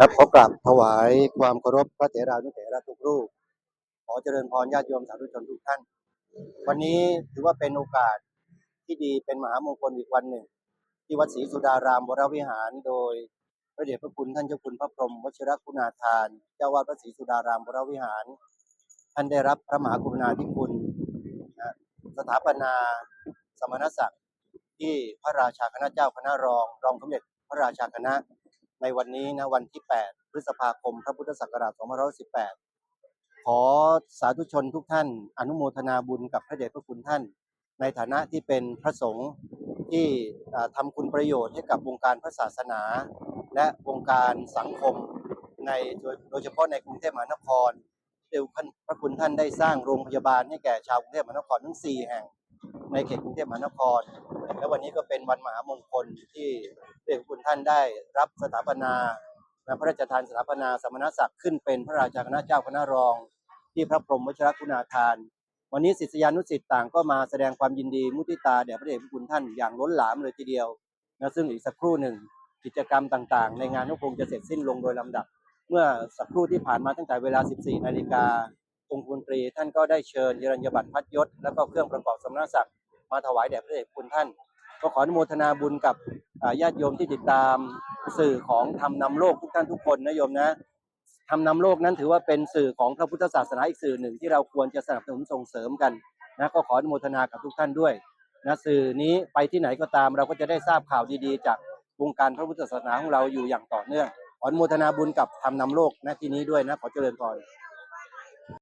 ครับขอกราบถวายความเคารพพระเถรานุเถระทุกรูป ขอเจริญพรญาติโยมสาธุชนทุกท่าน วันนี้ถือว่าเป็นโอกาสที่ดีเป็นมหามงคลอีกวันหนึ่ง ที่วัดศรีสุดารามวรวิหารโดยพระเดชพระคุณท่านเจ้าคุณพระพรหมวชิรคุณาทาน เจ้าวาดวัดศรีสุดารามวรวิหาร ท่านได้รับพระมหากรุณาธิคุณสถาปนาสมณศักดิ์ที่พระราชาคณะเจ้าคณะรอง รองสมเด็จพระราชาคณะ ในวันนี้นะวันที่ 8 พฤษภาคม พระพุทธศักราช2518 ขอสาธุชนทุกท่าน อนุโมทนาบุญกับพระเดชพระคุณท่าน ในฐานะที่เป็นพระสงฆ์ที่ทำคุณประโยชน์ให้กับวงการพระศาสนา และวงการสังคมในโดยโดยเฉพาะในกรุงเทพมหานครเดียวท่านพระคุณท่านได้สร้างโรงพยาบาลให้แก่ชาวกรุงเทพมหานครทั้ง 4 แห่ง ในเขตกรุงเทพมหานคร และวันนี้ก็เป็นวันมหามงคลที่พระเดชพระคุณท่านได้รับสถาปนาและพระราชทานสถาปนาสมณศักดิ์ขึ้นเป็นพระราชาคณะเจ้าคณะรอง ที่พระพรหมวชิรคุณาทาน วันนี้ศิษยานุศิษย์ต่างก็มาแสดงความยินดีมุทิตาแด่พระเดชพระคุณท่านอย่างล้นหลามเลยทีเดียวนะซึ่งอีกสักครู่หนึ่งกิจกรรมต่างๆ ในงานก็คงจะเสร็จสิ้นลงโดยลำดับ เมื่อสักครู่ที่ผ่านมาตั้งแต่เวลา 14 นาฬิกาองค์คุณตรีท่านก็ได้เชิญยรัญญบัตรพัดยศ แล้วก็เครื่องประกอบสมณศักดิ์มาถวายแด่พระเดชพระคุณท่าน ก็ขออนุโมทนาบุญกับญาติโยมที่ติดตามสื่อของธรรมนำโลกทุกท่านทุกคนนะโยมนะธรรมนำโลกนั้นถือว่าเป็นสื่อของพระพุทธศาสนาอีกสื่อหนึ่งที่เราควรจะสนับสนุนส่งเสริมกันนะก็ขออนุโมทนากับทุกท่านด้วยนะสื่อนี้ไปที่ไหนก็ตามเราก็จะได้ทราบข่าวดีๆ จากวงการพระพุทธศาสนาของเราอยู่อย่างต่อเนื่องขออนุโมทนาบุญกับธรรมนำโลกนะที่นี้ด้วยนะขอเจริญพร